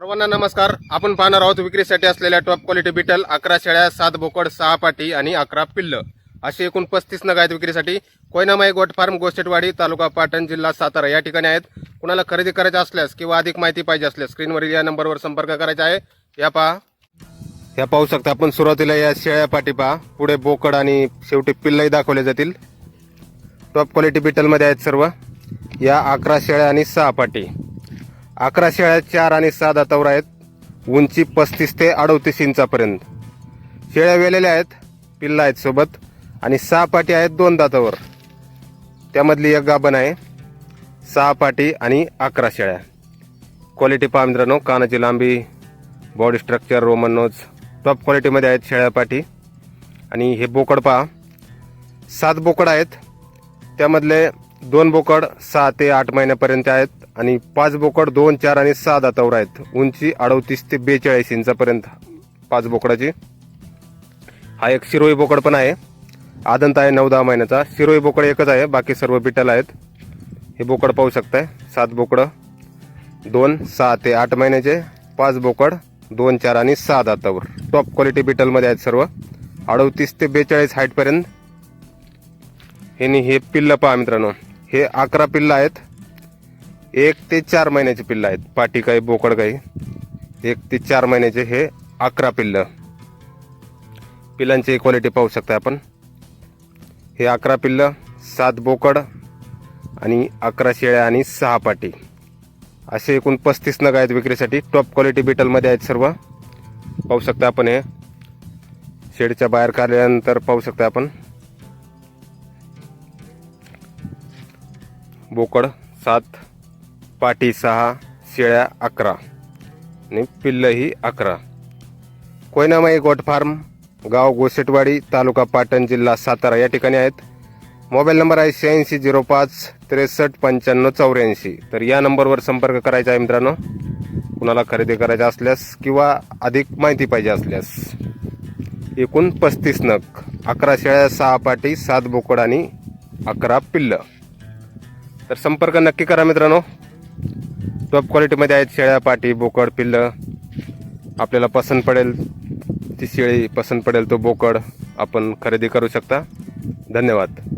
सर्वांना नमस्कार. आपण पाहणार आहोत विक्रीसाठी असलेल्या टॉप क्वालिटी बिटल अकरा शेळ्या सात बोकड सहा पाटी आणि अकरा पिल्ल. असे एकूण पस्तीस नग आहेत विक्रीसाठी. कोयनामाई गोट फार्म गोसेटवाडी तालुका पाटण जिल्हा सातारा या ठिकाणी आहेत. कुणाला खरेदी करायचे असल्यास किंवा अधिक माहिती पाहिजे असल्यास स्क्रीनवरील या नंबरवर संपर्क करायचा आहे. या पहा. या पाहू शकता आपण सुरुवातीला या शेळ्या पाटी पहा. पुढे बोकड आणि शेवटी पिल्लही दाखवले जातील. टॉप क्वालिटी बिटलमध्ये आहेत सर्व. या अकरा शेळ्या आणि सहा पाटी. अकरा शेळ्या चार आणि सहा दातावर आहेत. उंची पस्तीस ते अडतीस इंचापर्यंत. शेळ्या वेलेल्या आहेत पिल्ला आहेत सोबत आणि सहा पाटी आहेत दोन दातावर. त्यामधली एक गाभण आहे. सहा पाटी आणि अकरा शेळ्या. क्वालिटी पहा मित्रांनो कानाची लांबी body structure Roman nose top क्वालिटीमध्ये आहेत शेळ्या पाटी. आणि हे बोकड पहा. सात बोकड आहेत. त्यामधले दोन बोकड सहा ते आठ महिन्यापर्यंत आहेत. आणि पाच बोकड दोन चार आणि सहा दातावर आहेत. उंची अडतीस ते बेचाळीस इंचापर्यंत पाच बोकडाची. हा एक शिरोई बोकड पण आहे. आदंत आहे नऊ दहा महिन्याचा. शिरोई बोकड एकच आहे. बाकी सर्व बिटल आहेत. हे बोकड पाहू शकताय. सात बोकडं दोन सहा ते आठ महिन्याचे. पाच बोकड दोन चार आणि सहा दातावर. टॉप क्वालिटी बिटलमध्ये आहेत सर्व. अडतीस ते बेचाळीस हाईटपर्यंत हे नि हे पिल्लं पहा मित्रांनो. हे अकरा पिल्लं आहेत. एक ते चार महिन्याचे पिल्लं आहेत. पाटी काही बोकड काही. एक ते चार महिन्याचे हे अकरा पिल्लं. पिल्लांची क्वालिटी पाहू शकता आपण. हे अकरा पिल्लं सात बोकड आणि अकरा शेळ्या आणि सहा पाटी. असे एकूण पस्तीस नग आहेत विक्रीसाठी. टॉप क्वालिटी बिटलमध्ये आहेत सर्व. पाहू शकता आपण हे. शेडच्या बाहेर काढल्यानंतर पाहू शकता आपण. बोकड सात. पाटी सहा शेळ्या अकरा आणि पिल्लंही अकरा. कोयनामाई गोट फार्म गाव गोसेटवाडी तालुका पाटण जिल्हा सातारा या ठिकाणी आहेत. मोबाईल नंबर आहे शहाऐंशी झिरो पाच त्रेसष्ट पंच्याण्णव चौऱ्याऐंशी. तर या नंबरवर संपर्क करायचा आहे मित्रांनो. कुणाला खरेदी करायचा असल्यास किंवा अधिक माहिती पाहिजे असल्यास. एकूण पस्तीस नग अकरा शेळ्या सहा पाटी सात बोकड आणि अकरा पिल्लं. तर संपर्क नक्की करा मित्रांनो. टॉप क्वालिटीमध्ये आहेत शेळ्या पाटी बोकड पिल्लं. आपल्याला पसंत पडेल ती शेळी पसंत पडेल तो बोकड. आपण खरेदी करू शकता. धन्यवाद.